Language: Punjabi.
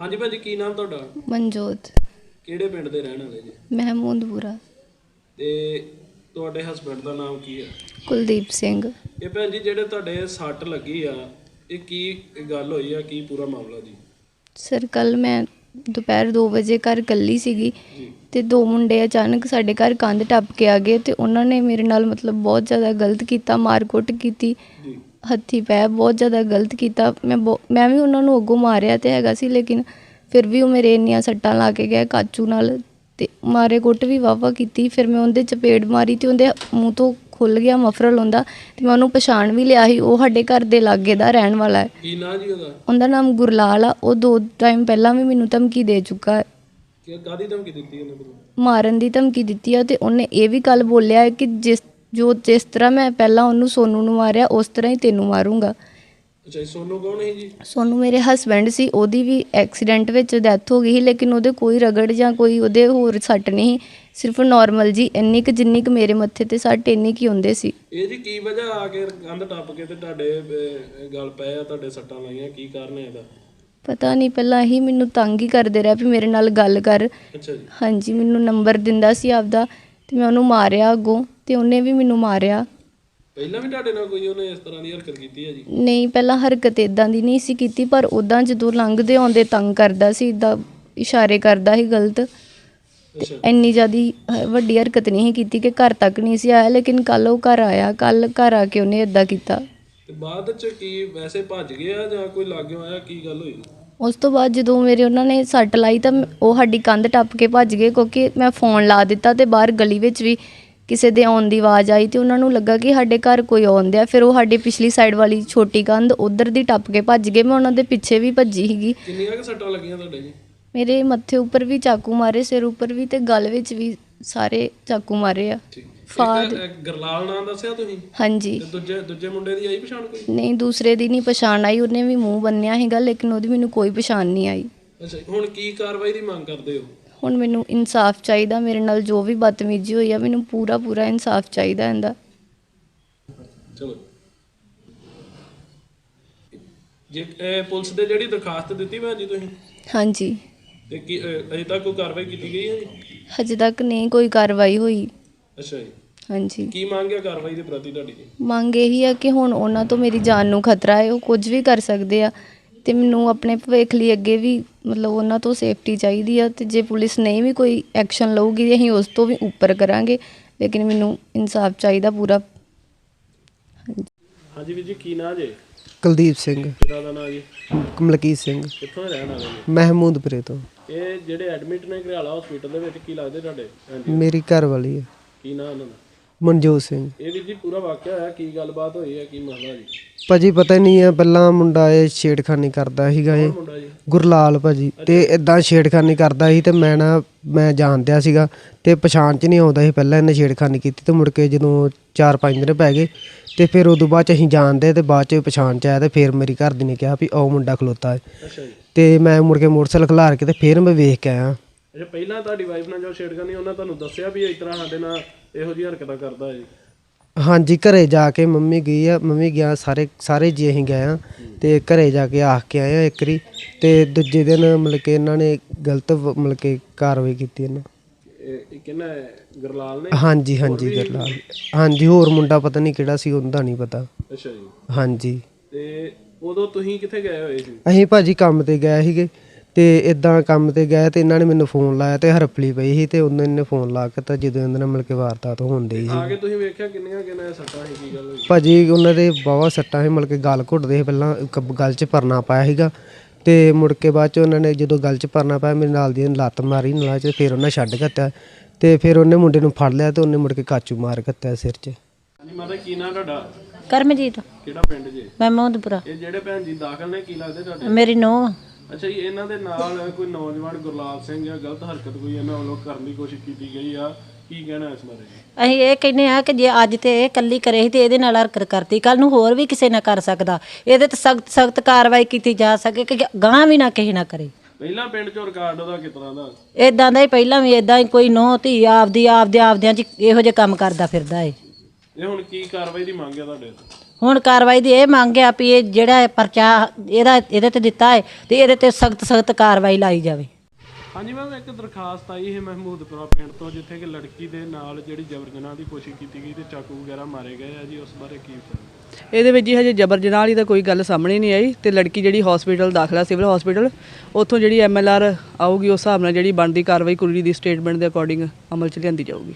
ਹਾਂਜੀ ਭਾਜੀ ਕੀ ਨਾਮ ਤੁਹਾਡਾ? ਮਨਜੋਤ। ਕਿਹੜੇ ਪਿੰਡ ਦੇ ਰਹਿਣ ਵਾਲੇ ਜੀ? ਮਹਿਮੂਦਪੁਰਾ ਤੇ ਤੁਹਾਡੇ ਹਸਬੰਡ ਦਾ ਨਾਮ ਕੀ ਹੈ? ਕੁਲਦੀਪ ਸਿੰਘ। ਇਹ ਭੈਣ ਜੀ ਜਿਹੜੇ ਤੁਹਾਡੇ ਸੱਟ ਲੱਗੀ ਆ ਇਹ ਕੀ ਗੱਲ ਹੋਈ ਆ ਕੀ ਪੂਰਾ ਮਾਮਲਾ ਜੀ? ਸਰ ਕੱਲ ਮੈਂ ਦੁਪਹਿਰ 2 ਵਜੇ ਘਰ ਇਕੱਲੀ ਸੀਗੀ ਜੀ। ਤੇ ਦੋ ਮੁੰਡੇ ਅਚਾਨਕ ਸਾਡੇ ਘਰ ਕੰਧ ਟੱਪ ਕੇ ਆ ਗਏ ਤੇ ਉਹਨਾਂ ਨੇ ਮੇਰੇ ਨਾਲ ਮਤਲਬ ਬਹੁਤ ਜ਼ਿਆਦਾ ਗਲਤ ਕੀਤਾ ਮਾਰਕੁੱਟ ਕੀਤੀ ਜੀ। ਹੱਥੀ ਪੈ ਬਹੁਤ ਜ਼ਿਆਦਾ ਗਲਤ ਕੀਤਾ। ਮੈਂ ਮੈਂ ਵੀ ਉਹਨਾਂ ਨੂੰ ਅੱਗੋਂ ਮਾਰਿਆ ਤੇ ਹੈਗਾ ਸੀ ਲੇਕਿਨ ਫਿਰ ਵੀ ਉਹ ਮੇਰੇ ਇੰਨੀਆਂ ਸੱਟਾਂ ਲਾ ਕੇ ਗਏ ਕਾਚੂ ਨਾਲ ਤੇ ਮਾਰੇ ਕੁੱਟ ਵੀ ਵਾਵਾ ਕੀਤੀ। ਫਿਰ ਮੈਂ ਉਹਦੇ ਚਪੇੜ ਮਾਰੀ ਤੇ ਉਹਦੇ ਮੂੰਹ ਤੋਂ ਖੁੱਲ ਗਿਆ ਮਫਰਲ ਹੁੰਦਾ ਤੇ ਮੈਂ ਉਹਨੂੰ ਪਛਾਣ ਵੀ ਲਿਆ ਸੀ। ਉਹ ਸਾਡੇ ਘਰ ਦੇ ਲਾਗੇ ਦਾ ਰਹਿਣ ਵਾਲਾ ਹੈ। ਕੀ ਨਾਂ ਜੀ ਉਹਦਾ? ਉਹਦਾ ਨਾਮ ਗੁਰਲਾਲ ਆ। ਉਹ ਦੋ ਟਾਈਮ ਪਹਿਲਾਂ ਵੀ ਮੈਨੂੰ ਧਮਕੀ ਦੇ ਚੁੱਕਾ ਹੈ। ਕਿ ਕਾਦੀ ਧਮਕੀ ਦਿੱਤੀ ਉਹਨੇ ਮਾਰਨ ਦੀ ਧਮਕੀ ਦਿੱਤੀ ਆ ਤੇ ਉਹਨੇ ਇਹ ਵੀ ਗੱਲ ਬੋਲਿਆ ਕਿ ਜਿਸ ਜੋ ਜਿਸ ਤਰ੍ਹਾਂ ਮੈਂ ਪਹਿਲਾਂ ਉਹਨੂੰ ਸੋਨੂ ਨੂੰ ਮਾਰਿਆ ਉਸ ਤਰ੍ਹਾਂ ਹੀ ਤੈਨੂੰ ਮਾਰੂੰਗਾ। ਅੱਛਾ ਜੀ ਸੋਨੂ ਕੌਣ ਹੈ ਜੀ? ਸੋਨੂੰ ਮੇਰੇ ਹਸਬੈਂਡ ਸੀ ਉਹਦੀ ਵੀ ਐਕਸੀਡੈਂਟ ਵਿੱਚ ਡੈਥ ਹੋ ਗਈ ਸੀ ਲੇਕਿਨ ਉਹਦੇ ਕੋਈ ਰਗੜ ਜਾਂ ਕੋਈ ਉਹਦੇ ਹੋਰ ਸੱਟ ਨਹੀਂ। ਸਿਰਫ ਨਾਰਮਲ ਜੀ ਇੰਨੀ ਕੁ ਜਿੰਨੀ ਕੁ ਮੇਰੇ ਮੱਥੇ ਤੇ ਸੱਟ ਇੰਨੀ ਕੀ ਹੁੰਦੇ ਸੀ। ਇਹ ਜੀ ਕੀ ਵਜ੍ਹਾ ਆ ਕੇ ਕੰਧ ਟੱਪ ਕੇ ਤੇ ਤੁਹਾਡੇ ਅਹ, ਗਲ ਪਏ ਆ ਤੁਹਾਡੇ ਸੱਟਾਂ ਲਾਈਆਂ ਕੀ ਕਾਰਨ ਹੈ ਇਹਦਾ ਪਤਾ ਨਹੀਂ ਪਹਿਲਾਂ ਹੀ ਮੈਨੂੰ ਤੰਗ ਹੀ ਕਰਦੇ ਰਿਹਾ ਵੀ ਮੇਰੇ ਨਾਲ ਗੱਲ ਕਰ। ਅੱਛਾ ਜੀ। ਹਾਂਜੀ ਮੈਨੂੰ ਨੰਬਰ ਦਿੰਦਾ ਸੀ ਆਪਦਾ ਤੇ ਮੈਂ ਉਹਨੂੰ ਮਾਰਿਆ ਅੱਗੋਂ। ਤੇ ਉਹਨੇ ਵੀ ਮੈਨੂੰ ਮਾਰਿਆ। ਪਹਿਲਾਂ ਵੀ ਤੁਹਾਡੇ ਨਾਲ ਕੋਈ ਉਹਨੇ ਇਸ ਤਰ੍ਹਾਂ ਦੀ ਹਰਕਤ ਕੀਤੀ ਹੈ ਜੀ? ਨਹੀਂ ਪਹਿਲਾਂ ਹਰਕਤ ਇਦਾਂ ਦੀ ਨਹੀਂ ਸੀ ਕੀਤੀ ਪਰ ਉਦਾਂ ਜਦੋਂ ਲੰਘਦੇ ਆਉਂਦੇ ਤੰਗ ਕਰਦਾ ਸੀ ਇਦਾਂ ਇਸ਼ਾਰੇ ਕਰਦਾ ਸੀ ਗਲਤ। ਅੱਛਾ। ਇੰਨੀ ਜ਼ਿਆਦੀ ਹ- ਵੱਡੀ ਹਰਕਤ ਨਹੀਂ ਸੀ ਕੀਤੀ ਕਿ ਘਰ ਤੱਕ ਨਹੀਂ ਸੀ ਆਇਆ ਲੇਕਿਨ ਕੱਲ ਉਹ ਘਰ ਆਇਆ ਕੱਲ ਘਰ ਆ ਕੇ ਉਹਨੇ ਇਦਾਂ ਕੀਤਾ। ਤੇ ਬਾਅਦ ਚ ਕੀ ਵੈਸੇ ਭੱਜ ਗਿਆ ਜਾਂ ਕੋਈ ਲਾਗਿਓ ਆਇਆ ਕੀ ਗੱਲ ਹੋਈ? ਉਸ ਤੋਂ ਬਾਅਦ ਜਦੋਂ ਮੇਰੇ ਉਹਨਾਂ ਨੇ ਸੱਟ ਲਾਈ ਤਾਂ ਮ- ਉਹ ਸਾਡੀ ਕੰਧ ਟੱਪ ਕੇ ਭੱਜ ਗਏ ਕਿਉਂਕਿ ਮੈਂ ਫੋਨ ਲਾ ਦਿੱਤਾ ਤੇ ਬਾਹਰ ਗਲੀ ਵਿੱਚ ਵੀ ਕਿਸੇ ਦੇ ਆਉਣ ਦੀ ਆਵਾਜ਼ ਆਈ ਤੇ ਉਹਨਾਂ ਨੂੰ ਲੱਗਾ ਕਿ ਸਾਡੇ ਘਰ ਕੋਈ ਆਉਂਦਿਆ ਫਿਰ ਉਹ ਸਾਡੀ ਪਿਛਲੀ ਸਾਈਡ ਵਾਲੀ ਛੋਟੀ ਕੰਧ ਉਧਰ ਦੀ ਟੱਪ ਕੇ ਭੱਜ ਗਏ। ਮੈਂ ਉਹਨਾਂ ਦੇ ਪਿੱਛੇ ਵੀ ਭੱਜੀ ਸੀਗੀ। ਕਿੰਨੀਆਂ ਕੁ ਸੱਟਾਂ ਲੱਗੀਆਂ ਤੁਹਾਡੇ ਜੀ? ਮੇਰੇ ਮੱਥੇ ਉੱਪਰ ਵੀ ਚਾਕੂ ਮਾਰੇ ਸਿਰ ਉੱਪਰ ਵੀ ਤੇ ਗਲ ਵਿੱਚ ਵੀ ਸਾਰੇ ਚਾਕੂ ਮਾਰੇ ਆ। ਠੀਕ। ਫਾਦ- ਇੱਕ, ਗਰਲਾਲ ਨਾਮ ਦੱਸਿਆ ਤੁਸੀਂ? ਹਾਂਜੀ। ਤੇ ਦੂਜੇ ਦੂਜੇ ਮੁੰਡੇ ਦੀ ਆਈ ਪਛਾਣ ਕੋਈ? ਨਹੀਂ ਦੂਸਰੇ ਦੀ ਨਹੀਂ ਪਛਾਣ ਆਈ। ਉਹਨੇ ਵੀ ਮੂੰਹ ਬੰਨਿਆ ਸੀਗਾ ਲੇਕਿਨ ਉਹਦੀ ਮੈਨੂੰ ਕੋਈ ਪਛਾਣ ਨਹੀਂ ਆਈ। ਅੱਛਾ ਹੁਣ ਕੀ ਕਾਰਵਾਈ ਦੀ ਮੰਗ ਕਰਦੇ ਹੋ? ਹੁਣ ਮੈਨੂੰ ਇਨਸਾਫ ਚਾਹੀਦਾ ਮੇਰੇ ਨਾਲ ਜੋ ਵੀ ਬਦਤਮੀਜ਼ੀ ਹੋਈ ਆ ਮੈਨੂੰ ਪੂਰਾ ਪੂਰਾ ਇਨਸਾਫ ਚਾਹੀਦਾ ਇਹਦਾ। ਚਲੋ। ਜੇ ਇਹ ਪੁਲਿਸ ਦੇ ਜਿਹੜੀ ਦਰਖਾਸਤ ਦਿੱਤੀ ਭੈਣ ਜੀ ਤੁਸੀਂ? ਹਾਂਜੀ। ਤੇ ਕੀ ਅਹ, ਅਜੇ ਤੱਕ ਕੋਈ ਕਾਰਵਾਈ ਕੀਤੀ ਗਈ ਹੈ ਜੀ? ਹਜੇ ਤੱਕ ਨਹੀਂ ਕੋਈ ਕਾਰਵਾਈ ਹੋਈ। ਅੱਛਾ ਜੀ। ਹਾਂਜੀ। ਕੀ ਮੰਗ ਹੈ ਕਾਰਵਾਈ ਦੇ ਪ੍ਰਤੀ ਤੁਹਾਡੀ? ਜੀ ਮੰਗ ਇਹੀ ਆ ਕਿ ਹੁਣ ਉਹਨਾਂ ਤੋਂ ਮੇਰੀ ਜਾਨ ਨੂੰ ਖਤਰਾ ਹੈ ਉਹ ਕੁਝ ਵੀ ਕਰ ਸਕਦੇ ਆ। ਤੇ ਮੈਨੂੰ ਆਪਣੇ ਭਵਿੱਖ ਲਈ ਅੱਗੇ ਵੀ ਮਤਲਬ ਉਹਨਾਂ ਤੋਂ ਸੇਫਟੀ ਚਾਹੀਦੀ ਆ ਤੇ ਜੇ ਪੁਲਿਸ ਨਹੀਂ ਵੀ ਕੋਈ ਐਕਸ਼ਨ ਲਊਗੀ ਅਸੀਂ ਉਸ ਤੋਂ ਵੀ ਉੱਪਰ ਕਰਾਂਗੇ ਲੇਕਿਨ ਮੈਨੂੰ ਇਨਸਾਫ ਚਾਹੀਦਾ ਪੂਰਾ। ਹਾਂਜੀ ਵੀਰ ਜੀ ਕੀ ਨਾਂ ਜੇ? ਕੁਲਦੀਪ ਸਿੰਘ। ਪਿਤਾ ਦਾ ਨਾਂ ਜੀ? ਕਮਲਕੀਤ ਸਿੰਘ। ਕਿੱਥੋਂ ਦੇ ਰਹਿਣ ਵਾਲੇ ਜੀ? ਮਹਿਮੂਦਪੁਰੇ ਤੋਂ। ਇਹ ਜਿਹੜੇ ਐਡਮਿਟ ਨੇ ਘਰਿਆਲਾ ਹਸਪੀਟਲ ਦੇ ਵਿੱਚ ਕੀ ਲੱਗਦੇ ਤੁਹਾਡੇ? ਹਾਂਜੀ। ਮੇਰੀ ਘਰ ਵਾਲੀ ਹੈ ਕੀ ਨਾਂ ਉਹਨਾਂ ਦਾ? ਮਨਜੋਤ ਸਿੰਘ। ਇਹ ਵੀਰ ਜੀ ਪੂਰਾ ਵਾਕਿਆ ਹੋਇਆ ਕੀ ਗੱਲਬਾਤ ਹੋਈ ਹੈ ਕੀ ਮਸਲਾ ਜੀ? ਭਾਜੀ ਪਤਾ ਹੀ ਨਹੀਂ ਹੈ ਪਹਿਲਾਂ ਮੁੰਡਾ ਇਹ ਛੇੜਖਾਨੀ ਕਰਦਾ ਸੀਗਾ ਇਹ। ਮੁੰਡਾ ਜੀ? ਗੁਰਲਾਲ ਭਾਜੀ। ਤੇ ਇਦਾਂ ਛੇੜਖਾਨੀ ਕਰਦਾ ਸੀ ਤੇ ਮੈਂ ਨਾ ਮੈਂ ਜਾਣਦਿਆ ਸੀਗਾ ਤੇ ਪਛਾਣ ਚ ਨਹੀਂ ਆਉਂਦਾ ਸੀ ਪਹਿਲਾਂ ਇਹਨੇ ਛੇੜਖਾਨੀ ਕੀਤੀ ਤੇ ਮੁੜ ਕੇ ਜਦੋਂ 4-5 ਦਿਨ ਪੈ ਗਏ ਤੇ ਫਿਰ ਉਦੋਂ ਬਾਅਦ ਚ ਅਸੀਂ ਜਾਣਦੇ ਤੇ ਬਾਅਦ ਚ ਪਛਾਣ ਚ ਆਇਆ ਤੇ ਫਿਰ ਮੇਰੀ ਘਰ ਦੀ ਨੇ ਕਿਹਾ ਵੀ ਉਹ ਮੁੰਡਾ ਖਲੋਤਾ ਹੈ। ਅੱਛਾ ਜੀ। ਤੇ ਮੈਂ ਮੁੜ ਕੇ ਮੋਟਰਸਾਈਕਲ ਖਲਾਰ ਕੇ ਤੇ ਫਿਰ ਮੈਂ ਵੇਖ ਕੇ ਆਇਆ। ਅੱਛਾ ਪਹਿਲਾਂ ਤੁਹਾਡੀ ਵਾਈਫ ਨਾਲ ਜੋ ਛੇੜਖਾਨੀ ਉਹਨਾਂ ਤੁਹਾਨੂੰ ਦੱਸਿਆ ਵੀ ਇਸ ਤਰ੍ਹਾਂ ਸਾਡੇ ਨਾਲ ਇਹੋ ਜਿਹੀ ਹਰਕਤਾਂ ਕਰਦਾ ਹੈ ਹਾਂਜੀ ਘਰੇ ਜਾ ਕੇ ਮੰਮੀ ਗਈ ਆ ਮੰਮੀ ਗਿਆ ਸਾਰੇ ਸਾਰੇ ਜੀ ਅਸੀਂ ਗਏ ਆ ਤੇ ਘਰੇ ਜਾ ਕੇ ਆਖ ਕੇ ਆਏ ਆ ਇੱਕ ਵਾਰੀ ਤੇ ਦੂਜੇ ਦਿਨ ਮਤਲਬ ਕਿ ਇਹਨਾਂ ਨੇ ਗਲਤ ਵ- ਮਤਲਬ ਕਿ ਕਾਰਵਾਈ ਕੀਤੀ ਇਹਨਾਂ। ਇਹ ਇਹ ਕਿਹਨਾਂ ਹੈ? ਗਰਲਾਲ ਨੇ? ਹਾਂਜੀ ਹਾਂਜੀ ਗਰਲਾਲ। ਹਾਂਜੀ ਹੋਰ ਮੁੰਡਾ ਪਤਾ ਨਹੀਂ ਕਿਹੜਾ ਸੀ ਉਹਦਾ ਨਹੀਂ ਪਤਾ। ਅੱਛਾ ਜੀ। ਹਾਂਜੀ। ਤੇ ਉਦੋਂ ਤੁਸੀਂ ਕਿੱਥੇ ਗਏ ਹੋਏ ਸੀ? ਅਸੀਂ ਭਾਜੀ ਕੰਮ ਤੇ ਗਏ ਸੀਗੇ। ਤੇ ਇਦਾਂ ਕੰਮ ਤੇ ਗਏ ਤੇ ਇਹਨਾਂ ਨੇ ਮੈਨੂੰ ਫੋਨ ਲਾਇਆ ਤੇ ਹਰਪਲੀ ਪਈ ਸੀ ਤੇ ਉਹਨਾਂ ਨੇ ਫੋਨ ਲਾ ਕੇ ਤਾਂ ਜਦੋਂ ਇਹਨਾਂ ਨਾਲ ਮਿਲ ਕੇ ਵਾਰਦਾਤ ਹੁੰਦੀ ਸੀ। ਆ ਕੇ ਤੁਸੀਂ ਵੇਖਿਆ ਕਿੰਨੀਆਂ ਕਿੰਨੀਆਂ ਸੱਟਾਂ ਸੀ ਕੀ ਗੱਲ ਹੋਈ? ਭਾਜੀ ਉਹਨਾਂ ਦੇ ਬਾਵਾ ਸੱਟਾਂ ਸੀ ਮਤਲਬ ਕਿ ਗਲ ਘੁੱਟਦੇ ਸੀ ਪਹਿਲਾਂ ਇੱਕ ਗਲ 'ਚ ਪਰਨਾ ਪਾਇਆ ਸੀਗਾ ਤੇ ਮੁੜ ਕੇ ਬਾਅਦ 'ਚ ਉਹਨਾਂ ਨੇ ਜਦੋਂ ਗਲ 'ਚ ਪਰਨਾ ਪਾਇਆ ਮੇਰੇ ਨਾਲ ਦੀ ਨੇ ਲੱਤ ਮਾਰੀ ਨਾਲ 'ਚ ਫਿਰ ਉਹਨਾਂ ਛੱਡ ਘੱਤਿਆ ਤੇ ਫਿਰ ਉਹਨੇ ਮੁੰਡੇ ਨੂੰ ਫੜ ਲਿਆ ਤੇ ਉਹਨੇ ਮੁੜ ਕੇ ਕਾਚੂ ਮਾਰ ਘੱਤਿਆ ਸਿਰ 'ਚ। ਹਾਂਜੀ ਮਾਤਾ ਕੀ ਨਾਂ ਤੁਹਾਡਾ? ਕਰਮਜੀਤ। ਕਿਹੜਾ ਪਿੰਡ ਜੇ? ਮੈਂ ਇਹ ਜਿਹੜੇ ਭੈਣ ਜੀ ਦਾਖਲ ਨੇ ਕੀ ਲੱਗਦੇ ਤੁਹਾਡੇ? ਮੇਰੀ ਨੂੰਹ ਅੱਛਾ ਜੀ ਇਹਨਾਂ ਦੇ ਨਾਲ ਕੋਈ ਨੌਜਵਾਨ ਗੁਰਲਾਲ ਸਿੰਘ ਜਾਂ ਗਲਤ ਹਰਕਤ ਕੋਈ ਇਹਨਾਂ ਵੱਲੋਂ ਕਰਨ ਦੀ ਕੋਸ਼ਿਸ਼ ਕੀਤੀ ਗਈ ਆ? ਕੀ ਕਹਿਣਾ ਇਸ ਬਾਰੇ? ਅਸੀਂ ਇਹ ਕਹਿੰਦੇ ਆ ਕਿ ਜੇ ਅੱਜ ਤੇ ਇਹ ਕੱਲੀ ਕਰੇ ਸੀ ਤੇ ਇਹਦੇ ਨਾਲ ਹਰਕਤ ਕਰਤੀ ਕੱਲ ਨੂੰ ਹੋਰ ਵੀ ਕਿਸੇ ਨਾ ਕਰ ਸਕਦਾ। ਇਹਦੇ ਤੇ ਸਖਤ ਸਖਤ ਕਾਰਵਾਈ ਕੀਤੀ ਜਾ ਸਕੇ ਕਿ ਗਾਂ ਵੀ ਨਾ ਕਿਸੇ ਨਾ ਕਰੇ। ਪਹਿਲਾਂ ਪਿੰਡ ਚੋਂ ਰਿਕਾਰਡ ਉਹਦਾ ਤਰ੍ਹਾਂ ਦਾ? ਇਦਾਂ ਦਾ ਹੀ ਪਹਿਲਾਂ ਵੀ ਇਦਾਂ ਹੀ ਕੋਈ ਨੂੰਹ ਧੀ ਆਪਦੀ ਆਪਦੇ ਆਪਦਿਆਂ ਚ ਇਹੋ ਜਿਹੇ ਕੰਮ ਕਰਦਾ ਫਿਰਦਾ ਏ। ਇਹ ਹੁਣ ਕੀ ਕਾਰਵਾਈ ਦੀ ਮੰਗ ਹੈ ਤੁਹਾਡੇ ਹੁਣ ਕਾਰਵਾਈ ਦੀ ਇਹ ਮੰਗ ਆ ਵੀ ਇਹ ਜਿਹੜਾ ਇਹ ਪਰਚਾ ਇਹਦਾ ਇਹਦੇ ਤੇ ਦਿੱਤਾ ਹੈ ਤੇ ਇਹਦੇ ਤੇ ਸਖਤ ਸਖਤ ਕਾਰਵਾਈ ਲਾਈ ਜਾਵੇ। ਹਾਂਜੀ ਮੈਮ ਇੱਕ ਦਰਖਾਸਤ ਆਈ ਹੈ ਮਹਿਮੂਦਪੁਰਾ ਪਿੰਡ ਤੋਂ ਜਿੱਥੇ ਕਿ ਲੜਕੀ ਦੇ ਨਾਲ ਜਿਹੜੀ ਜਬਰ ਜਨਾਹ ਦੀ ਕੋਸ਼ਿਸ਼ ਕੀਤੀ ਗਈ ਤੇ ਚਾਕੂ ਵਗੈਰਾ ਮਾਰੇ ਗਏ ਆ ਜੀ ਉਸ ਬਾਰੇ ਕੀ ਪਤਾ ਇਹਦੇ ਵਿੱਚ ਜੀ ਹਜੇ ਜਬਰ ਜਨਾਹ ਵਾਲੀ ਤਾਂ ਕੋਈ ਗੱਲ ਸਾਹਮਣੇ ਨਹੀਂ ਆਈ ਤੇ ਲੜਕੀ ਜਿਹੜੀ ਹਸਪੀਟਲ ਦਾਖਲਾ ਸਿਵਲ ਹਸਪੀਟਲ ਉੱਥੋਂ ਜਿਹੜੀ ਐਮਐਲਆਰ ਆਊਗੀ ਉਸ ਹਿਸਾਬ ਨਾਲ ਜਿਹੜੀ ਬਣਦੀ ਕਾਰਵਾਈ ਕੁੜੀ ਦੀ ਸਟੇਟਮੈਂਟ ਦੇ ਅਕੋਰਡਿੰਗ ਅਮਲ ਚ ਲਿਆਂਦੀ ਜਾਊਗੀ।